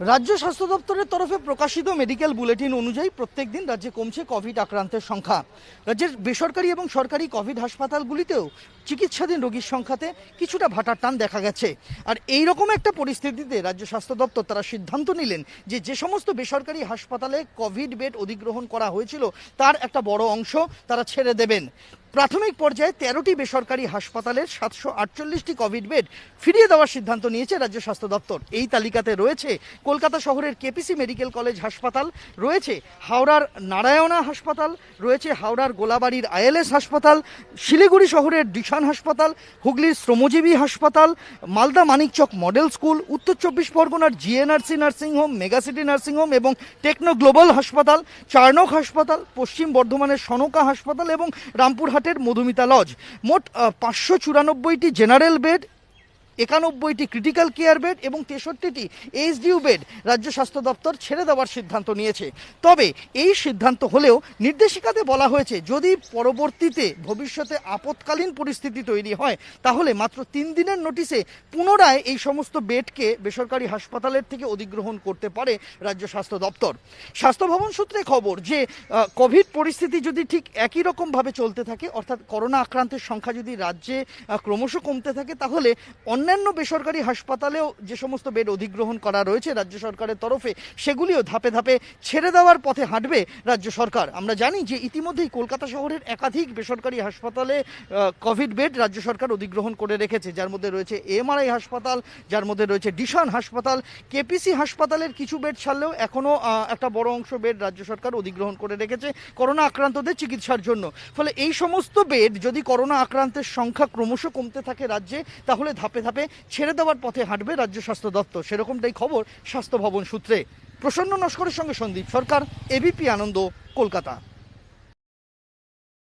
রাজ্য স্বাস্থ্য দপ্তরের তরফে প্রকাশিত মেডিকেল বুলেটিন অনুযায়ী প্রত্যেক দিন রাজ্যে কমছে কোভিড আক্রান্তের সংখ্যা। রাজ্যের বেসরকারি এবং সরকারি কোভিড হাসপাতালগুলিতেও চিকিৎসাধীন রোগীর সংখ্যাতে কিছুটা ভাটার টান দেখা গেছে। আর এই রকম একটা পরিস্থিতিতে রাজ্য স্বাস্থ্য দপ্তর তারা সিদ্ধান্ত নিলেন যে যে সমস্ত বেসরকারি হাসপাতালে কোভিড বেড অধিগ্রহণ করা হয়েছিল, তার একটা বড় অংশ তারা ছেড়ে দেবেন। প্রাথমিক পর্যায়ে তেরোটি বেসরকারি হাসপাতালের সাতশো আটচল্লিশটি কোভিড বেড ফিরিয়ে দেওয়ার সিদ্ধান্ত নিয়েছে রাজ্য স্বাস্থ্য দপ্তর। এই তালিকাতে রয়েছে কলকাতা শহরের কেপিসি মেডিকেল কলেজ হাসপাতাল, রয়েছে হাওড়ার নারায়ণা হাসপাতাল, রয়েছে হাওড়ার গোলাবাড়ির আইএলএস হাসপাতাল, শিলিগুড়ি শহরের ডিশান হাসপাতাল, হুগলির শ্রমজীবী হাসপাতাল, মালদা মানিকচক মডেল স্কুল, উত্তর চব্বিশ পরগনার GNRC nursing home megacity nursing home এবং টেকনো গ্লোবাল হাসপাতাল চার্নক হাসপাতাল, পশ্চিম বর্ধমানের সনকা হাসপাতাল এবং রামপুরহাটের মধুমিতা লজ। মোট পাঁচশো চুরানব্বইটি জেনারেল বেড একানব্বইটি ক্রিটিক্যাল কেয়ার বেড এবং তেষট্টিটি এইচডিউ বেড রাজ্য স্বাস্থ্য দপ্তর ছেড়ে দেওয়ার সিদ্ধান্ত নিয়েছে। তবে এই সিদ্ধান্ত হলেও নির্দেশিকাতে বলা হয়েছে, যদি পরবর্তীতে ভবিষ্যতে আপৎকালীন পরিস্থিতি তৈরি হয়, তাহলে মাত্র তিন দিনের নোটিশে পুনরায় এই সমস্ত বেডকে বেসরকারি হাসপাতালের থেকে অধিগ্রহণ করতে পারে রাজ্য স্বাস্থ্য দপ্তর। স্বাস্থ্য ভবন সূত্রে খবর যে কোভিড পরিস্থিতি যদি ঠিক একই রকমভাবে চলতে থাকে, অর্থাৎ করোনা আক্রান্তের সংখ্যা যদি রাজ্যে ক্রমশ কমতে থাকে, তাহলে অন্যান্য বেসরকারি হাসপাতালেও যে সমস্ত বেড অধিগ্রহণ করা রয়েছে রাজ্য সরকারের তরফে, সেগুলিও ধাপে ধাপে ছেড়ে দেওয়ার পথে হাঁটবে রাজ্য সরকার। আমরা জানি যে ইতিমধ্যেই কলকাতা শহরের একাধিক বেসরকারি হাসপাতালে কোভিড বেড রাজ্য সরকার অধিগ্রহণ করে রেখেছে। যার মধ্যে রয়েছে এমআরআই হাসপাতাল, যার মধ্যে রয়েছে ডিশান হাসপাতাল, কেপিসি হাসপাতালের কিছু বেড ছাড়লেও এখনও একটা বড় অংশ বেড রাজ্য সরকার অধিগ্রহণ করে রেখেছে করোনা আক্রান্তদের চিকিৎসার জন্য। ফলে এই সমস্ত বেড যদি করোনা আক্রান্তের সংখ্যা ক্রমশ কমতে থাকে রাজ্যে, তাহলে ধাপে ধাপে ধাপে ছেড়ে দেওয়ার পথে হাঁটবে রাজ্য স্বাস্থ্য দপ্তর। সেরকমটাই খবর স্বাস্থ্য ভবন সূত্রে। প্রসন্ন নস্করের সঙ্গে সন্দীপ সরকার, এবিপি আনন্দ, কলকাতা।